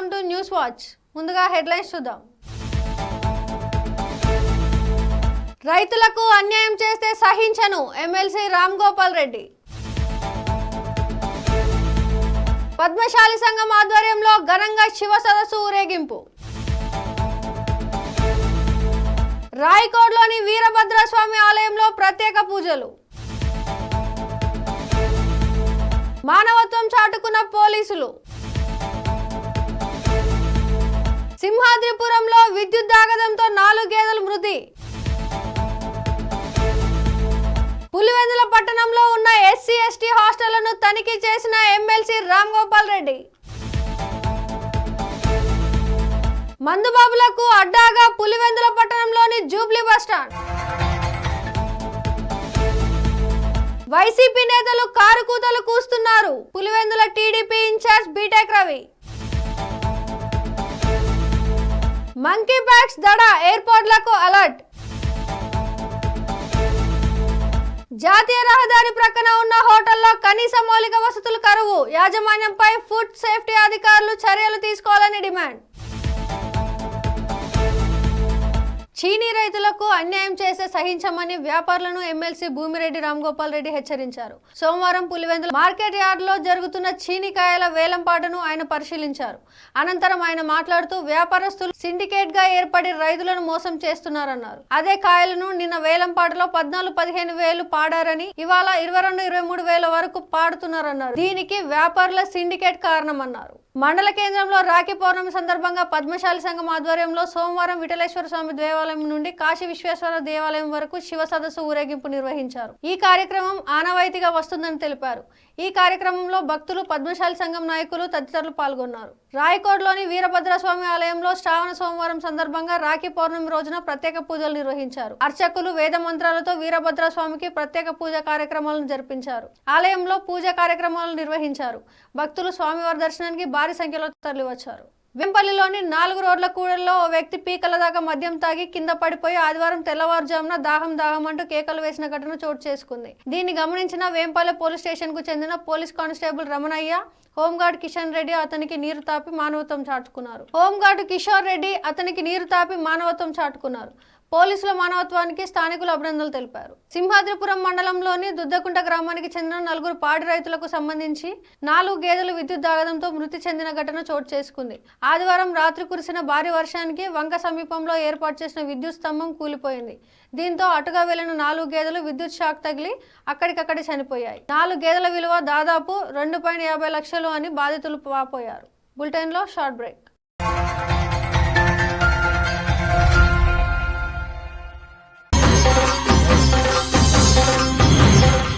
Welcome to news watch. ముందుగా headlines చూద్దాం. రైతులకు అన్యాయం చేస్తే సహించను ఎమ్మెల్సీ రామ్ గోపాల్ రెడ్డి. పద్మశాలి సంఘం ఆధ్వర్యంలో ఘనంగా శివ సదస్సు ఊరేగింపు. రాయకోడ్లోని వీరభద్రస్వామి ఆలయంలో ప్రత్యేక పూజలు. మానవత్వం చాటుకున్న పోలీసులు. సింహాద్రిపురంలో విద్యుత్ దాగదంతో నాలుగు గేదెలు మృతి. పులివెందుల పట్టణంలో ఉన్న ఎస్సీ ఎస్టీ హాస్టళ్ళను తనిఖీ చేసిన ఎమ్మెల్సీ రామ్ గోపాల్ రెడ్డి. మందుబాబులకు అడ్డాగా పులివెందుల పట్టణంలోని జూబ్లీ బస్టాండ్ వైసీపీ నేతలు కారు కూతలు కూస్తున్నారు. Pulivendula TDP incharge BTech Ravi. Monkey bags దడ ఎయిర్పోర్ట్లకు అలర్ట్ జాతీయ రహదారి ప్రక్కన ఉన్న హోటల్లో కనీస మౌలిక వసతులు కరువు. యాజమాన్యంపై ఫుడ్ సేఫ్టీ అధికారులు చర్యలు తీసుకోవాలని డిమాండ్. చీనీ రైతులకు అన్యాయం చేసే సహించమని వ్యాపారులను ఎమ్మెల్సీ భూమిరెడ్డి రామ్గోపాల్ రెడ్డి హెచ్చరించారు. సోమవారం పులివెందుల మార్కెట్ యార్డ్లో జరుగుతున్న చీనికాయల వేలంపాటను ఆయన పరిశీలించారు. అనంతరం ఆయన మాట్లాడుతూ వ్యాపారస్తులు సిండికేట్గా ఏర్పడి రైతులను మోసం చేస్తున్నారన్నారు. అదే కాయలను నిన్న వేలంపాటలో పద్నాలుగు పదిహేను వేలు పాడారని ఇవాళ ఇరవై రెండు ఇరవై మూడు వేల వరకు పాడుతున్నారన్నారు. దీనికి వ్యాపారుల సిండికేట్ కారణమన్నారు. మండల కేంద్రంలో రాఖీ పౌర్ణమి సందర్భంగా పద్మశాలి సంఘం ఆధ్వర్యంలో సోమవారం విఠలేశ్వర స్వామి దేవాలయం నుండి కాశీ విశ్వేశ్వర దేవాలయం వరకు శివ సదస్సు ఊరేగింపు నిర్వహించారు. ఈ కార్యక్రమం ఆనవాయితీగా వస్తుందని తెలిపారు. ఈ కార్యక్రమంలో భక్తులు పద్మశాలి సంఘం నాయకులు తదితరులు పాల్గొన్నారు. రాయకోడ్లోని వీరభద్రస్వామి ఆలయంలో శ్రావణ సోమవారం సందర్భంగా రాఖీ పౌర్ణమి రోజున ప్రత్యేక పూజలు నిర్వహించారు. అర్చకులు వేద మంత్రాలతో వీరభద్ర స్వామికి ప్రత్యేక పూజ కార్యక్రమాలను జరిపించారు. ఆలయంలో పూజ కార్యక్రమాలు నిర్వహించారు. భక్తులు స్వామివారి దర్శనానికి భారీ సంఖ్యలో తరలివచ్చారు. వెంపల్లిలోని నాలుగు రోడ్ల కూడల్లో ఓ వ్యక్తి పీకల దాకా మద్యం తాగి కింద పడిపోయి ఆదివారం తెల్లవారుజామున దాహం దాహం అంటూ కేకలు వేసిన ఘటన చోటు చేసుకుంది. దీన్ని గమనించిన వేంపల్లి పోలీస్ స్టేషన్కు చెందిన police constable Ramanaiah home guard Kishan Reddy అతనికి నీరు తాపి మానవత్వం చాటుకున్నారు. హోంగార్డ్ కిషోర్ రెడ్డి అతనికి నీరు తాపి మానవత్వం చాటుకున్నారు. పోలీసుల మానవత్వానికి స్థానికులు అభినందనలు తెలిపారు. సింహాద్రిపురం మండలంలోని దుద్దకుంట గ్రామానికి చెందిన నలుగురు పాడి రైతులకు సంబంధించి నాలుగు గేదెలు విద్యుత్ దాగడంతో మృతి చెందిన ఘటన చోటు చేసుకుంది. ఆదివారం రాత్రి కురిసిన భారీ వర్షానికి వంక సమీపంలో ఏర్పాటు చేసిన విద్యుత్ స్తంభం కూలిపోయింది. దీంతో అటుగా వెళ్ళిన నాలుగు గేదెలు విద్యుత్ షాక్ తగిలి అక్కడికక్కడే చనిపోయాయి. నాలుగు గేదెల విలువ దాదాపు రెండు పాయింట్ యాభై లక్షలు అని బాధితులు వాపోయారు. బులెటిన్లో షార్ట్ బ్రేక్.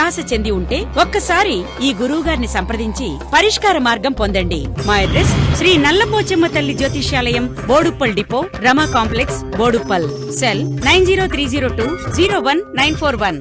నిరాశ చెంది ఉంటే ఒక్కసారి ఈ గురువు గారిని సంప్రదించి పరిష్కార మార్గం పొందండి. మా అడ్రస్ శ్రీ నల్లమోచమ్మ తల్లి జ్యోతిష్యాలయం Boduppal depot Rama complex Boduppal cell nine zero three zero two zero one nine four one.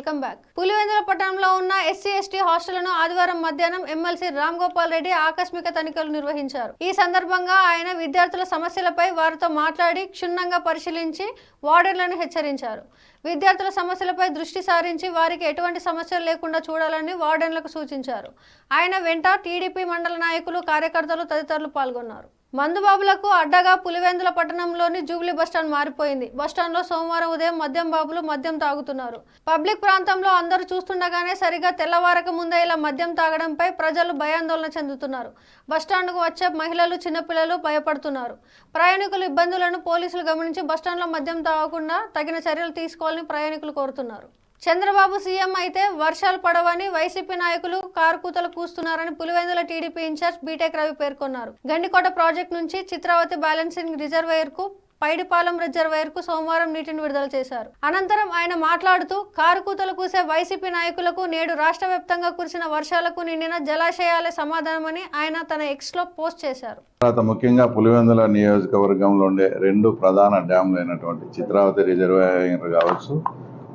Welcome back. Pulivendula పట్టణంలో ఉన్న ఎస్సీ ఎస్టీ హాస్టళ్ళను ఆదివారం మధ్యాహ్నం ఎమ్మెల్సీ రామ్ గోపాల్ రెడ్డి ఆకస్మిక తనిఖీలు నిర్వహించారు. ఈ సందర్భంగా ఆయన విద్యార్థుల సమస్యలపై వారితో మాట్లాడి క్షుణ్ణంగా పరిశీలించి వార్డెన్లను హెచ్చరించారు. విద్యార్థుల సమస్యలపై దృష్టి సారించి వారికి ఎటువంటి సమస్యలు లేకుండా చూడాలని వార్డెన్లకు సూచించారు. ఆయన వెంట టీడీపీ మండల నాయకులు కార్యకర్తలు తదితరులు పాల్గొన్నారు. మందుబాబులకు అడ్డగా పులివెందుల పట్టణంలోని జూబ్లీ బస్టాండ్ మారిపోయింది. బస్టాండ్లో సోమవారం ఉదయం మద్యం బాబులు మద్యం తాగుతున్నారు. పబ్లిక్ ప్రాంతంలో అందరూ చూస్తుండగానే సరిగా తెల్లవారక ముందే ఇలా మద్యం తాగడంపై ప్రజలు భయాందోళన చెందుతున్నారు. బస్టాండ్కు వచ్చే మహిళలు చిన్నపిల్లలు భయపడుతున్నారు. ప్రయాణికుల ఇబ్బందులను పోలీసులు గమనించి బస్టాండ్లో మద్యం తాగకుండా తగిన చర్యలు తీసుకోవాలని ప్రయాణికులు కోరుతున్నారు. చంద్రబాబు సీఎం అయితే వర్షాలు పడవని వైసీపీ నాయకులు కారుకూతలు కూస్తున్నారని Pulivendula TDP in charge BTech Ravi పేర్కొన్నారు. గండికోట ప్రాజెక్టు నుంచి చిత్రావతి బ్యాలెన్సింగ్ రిజర్వేయర్కు పైడిపాలెం రిజర్వేయర్కు సోమవారం నీటిని విడుదల చేశారు. అనంతరం ఆయన మాట్లాడుతూ కారుకూతలు కూసే వైసీపీ నాయకులకు నేడు రాష్ట్ర వ్యాప్తంగా కురిసిన వర్షాలకు నిండిన జలాశయాలే సమాధానమని ఆయన తన ఎక్స్లో పోస్ట్ చేశారు. తర్వాత ముఖ్యంగా పులివెందుల నియోజకవర్గంలో ఉండే రెండు ప్రధాన డ్యాంలు అయినటువంటి చిత్రావతి రిజర్వేయర్ కావచ్చు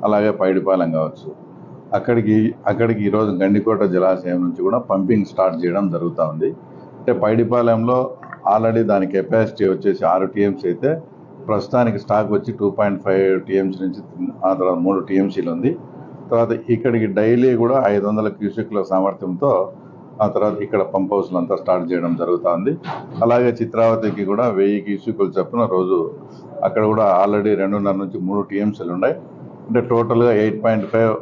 అలాగే పైడిపాలెం కావచ్చు. అక్కడికి అక్కడికి ఈరోజు గండికోట జలాశయం నుంచి కూడా పంపింగ్ స్టార్ట్ చేయడం జరుగుతూ ఉంది. అంటే పైడిపాలెంలో ఆల్రెడీ దాని కెపాసిటీ వచ్చేసి ఆరు టీఎంసీ అయితే ప్రస్తుతానికి స్టాక్ వచ్చి టూ పాయింట్ ఫైవ్ టీఎంసీ నుంచి ఆ తర్వాత మూడు టీఎంసీలు ఉంది. తర్వాత ఇక్కడికి డైలీ కూడా ఐదు వందల క్యూసెక్ల సామర్థ్యంతో ఆ తర్వాత ఇక్కడ పంప్ హౌస్లు అంతా స్టార్ట్ చేయడం జరుగుతుంది అలాగే చిత్రావతికి కూడా వెయ్యి క్యూసెక్లు చొప్పున రోజు అక్కడ కూడా ఆల్రెడీ రెండున్నర నుంచి మూడు టీఎంసీలు ఉన్నాయి. అంటే టోటల్గా eight point five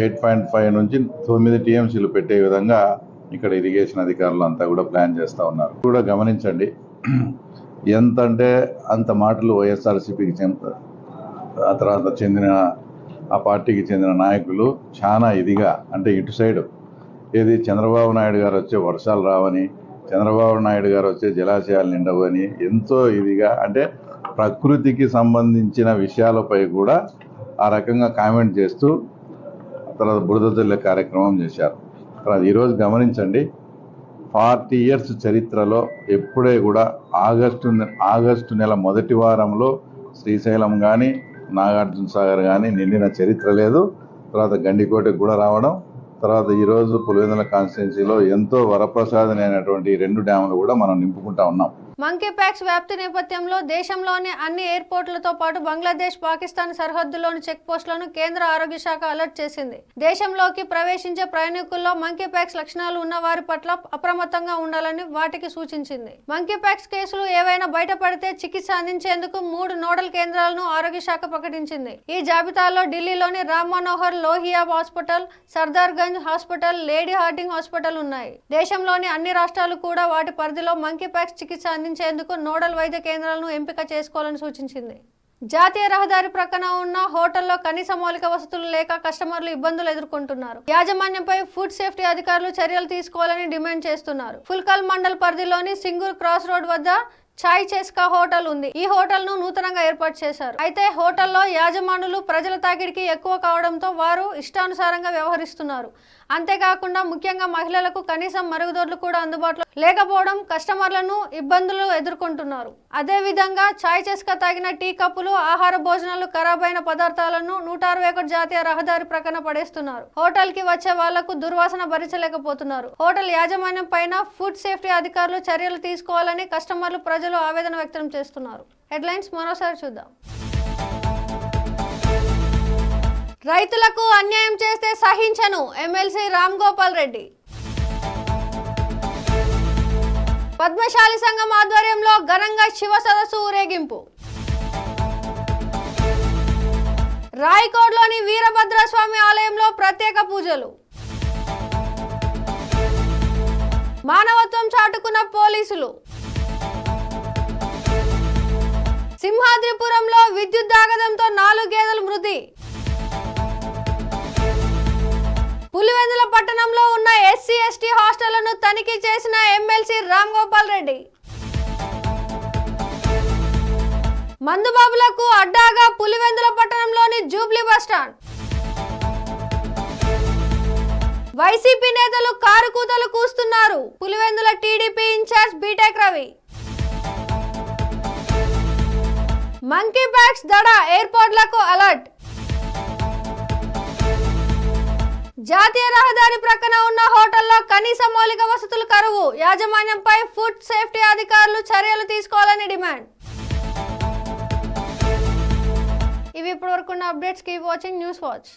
eight point five నుంచి తొమ్మిది టీఎంసీలు పెట్టే విధంగా ఇక్కడ ఇరిగేషన్ అధికారులు అంతా కూడా ప్లాన్ చేస్తూ ఉన్నారు. కూడా గమనించండి. ఎంత అంటే అంత మాటలు వైఎస్ఆర్సీపీకి చెంద ఆ తర్వాత చెందిన ఆ పార్టీకి చెందిన నాయకులు చాలా ఇదిగా అంటే ఇటు సైడు. ఏది చంద్రబాబు నాయుడు గారు వచ్చే వర్షాలు రావని చంద్రబాబు నాయుడు గారు వచ్చే జలాశయాలు నిండవు అని ఎంతో ఇదిగా అంటే ప్రకృతికి సంబంధించిన విషయాలపై కూడా ఆ రకంగా కామెంట్ చేస్తూ తర్వాత బురద జల్లే కార్యక్రమం చేశారు. తర్వాత ఈరోజు గమనించండి ఫార్టీ ఇయర్స్ చరిత్రలో ఎప్పుడే కూడా ఆగస్టు ఆగస్టు నెల మొదటి వారంలో శ్రీశైలం కానీ నాగార్జున సాగర్ కానీ నిండిన చరిత్ర లేదు. తర్వాత గండికోటకు కూడా రావడం తర్వాత ఈరోజు పులివెందుల కాన్స్టిట్యున్సీలో ఎంతో వరప్రసాదం అయినటువంటి రెండు డ్యాములు కూడా మనం నింపుకుంటా ఉన్నాం. మంకీప్యాక్స్ వ్యాప్తి నేపథ్యంలో దేశంలోని అన్ని ఎయిర్పోర్టులతో పాటు బంగ్లాదేశ్ పాకిస్తాన్ సరిహద్దులోని చెక్ పోస్టులను కేంద్ర ఆరోగ్య శాఖ అలర్ట్ చేసింది. దేశంలోకి ప్రవేశించే ప్రయాణికుల్లో మంకీప్యాక్స్ లక్షణాలు ఉన్న వారి పట్ల అప్రమత్తంగా ఉండాలని వాటికి సూచించింది. మంకీప్యాక్స్ కేసులు ఏవైనా బయటపడితే చికిత్స అందించేందుకు మూడు నోడల్ కేంద్రాలను ఆరోగ్య శాఖ ప్రకటించింది. ఈ జాబితాలో ఢిల్లీలోని Ram Manohar Lohia hospital Safdarjung hospital Lady Hardinge hospital ఉన్నాయి. దేశంలోని అన్ని రాష్ట్రాలు కూడా వాటి పరిధిలో మంకీ ప్యాక్స్ చికిత్స అందించేందుకు నోడల్ వైద్య కేంద్రాలను ఎంపిక చేసుకోవాలని సూచించింది. జాతీయ రహదారి ప్రక్కన ఉన్న హోటల్లో కనీస మౌలిక వసతులు లేక కస్టమర్లు ఇబ్బందులు ఎదుర్కొంటున్నారు. యాజమాన్యంపై ఫుడ్ సేఫ్టీ అధికారులు చర్యలు తీసుకోవాలని డిమాండ్ చేస్తున్నారు. ఫుల్కల్ మండల్ పరిధిలోని సింగూర్ క్రాస్ రోడ్ వద్ద చాయ్ చేస్కా హోటల్ ఉంది. ఈ హోటల్ను నూతనంగా ఏర్పాటు చేశారు. అయితే హోటల్లో యాజమానులు ప్రజల తాకిడికి ఎక్కువ కావడంతో వారు ఇష్టానుసారంగా వ్యవహరిస్తున్నారు. అంతేకాకుండా ముఖ్యంగా మహిళలకు కనీసం మరుగుదొడ్లు కూడా అందుబాటులో లేకపోవడం కస్టమర్లను ఇబ్బందులు ఎదుర్కొంటున్నారు. అదే విధంగా చాయ్ చేస్కా తాగిన టీ కప్పులు ఆహార భోజనాలు ఖరాబైన పదార్థాలను నూట అరవై ఒకటి జాతీయ రహదారి ప్రక్కన పడేస్తున్నారు. హోటల్కి వచ్చే వాళ్ళకు దుర్వాసన భరించలేకపోతున్నారు. హోటల్ యాజమాన్యం పైన ఫుడ్ సేఫ్టీ అధికారులు చర్యలు తీసుకోవాలని కస్టమర్లు ప్రజలు ఆవేదన వ్యక్తం చేస్తున్నారు. హెడ్లైన్స్ మరోసారి చూద్దాం. రైతులకు అన్యాయం చేస్తే సహించను ఎమ్మెల్సీ రామ్ గోపాల్ రెడ్డి. పద్మశాలి సంఘం ఆధ్వర్యంలో ఘనంగా శివ సదస్సు ఊరేగింపు. రాయకోడ్లోని వీరభద్రస్వామి ఆలయంలో ప్రత్యేక పూజలు. మానవత్వం చాటుకున్న పోలీసులు. సింహాద్రిపురంలో విద్యుత్ దాగదంతో నాలుగు గేదెలు మృతి. పులివెందుల పట్టణంలో ఉన్న ఎస్సీ ఎస్టీ హాస్టళ్ళను తనిఖీ చేసిన ఎమ్మెల్సీ రామ్ గోపాల్ రెడ్డి. మందుబాబులకు అడ్డాగా పులివెందుల పట్టణంలోని జూబ్లీ బస్టాండ్ వైసీపీ నేతలు కారు కూతలు కూస్తున్నారు. Pulivendula TDP incharge BTech Ravi. Monkey bags దడ ఎయిర్పోర్ట్లకు అలర్ట్ జాతీయ రహదారి ప్రక్కన ఉన్న హోటల్లో కనీస మౌలిక వసతులు కరువు. యాజమాన్యంపై ఫుడ్ సేఫ్టీ అధికారులు చర్యలు తీసుకోవాలని డిమాండ్. ఇవి ఇప్పటివరకు ఉన్న updates keep watching news watch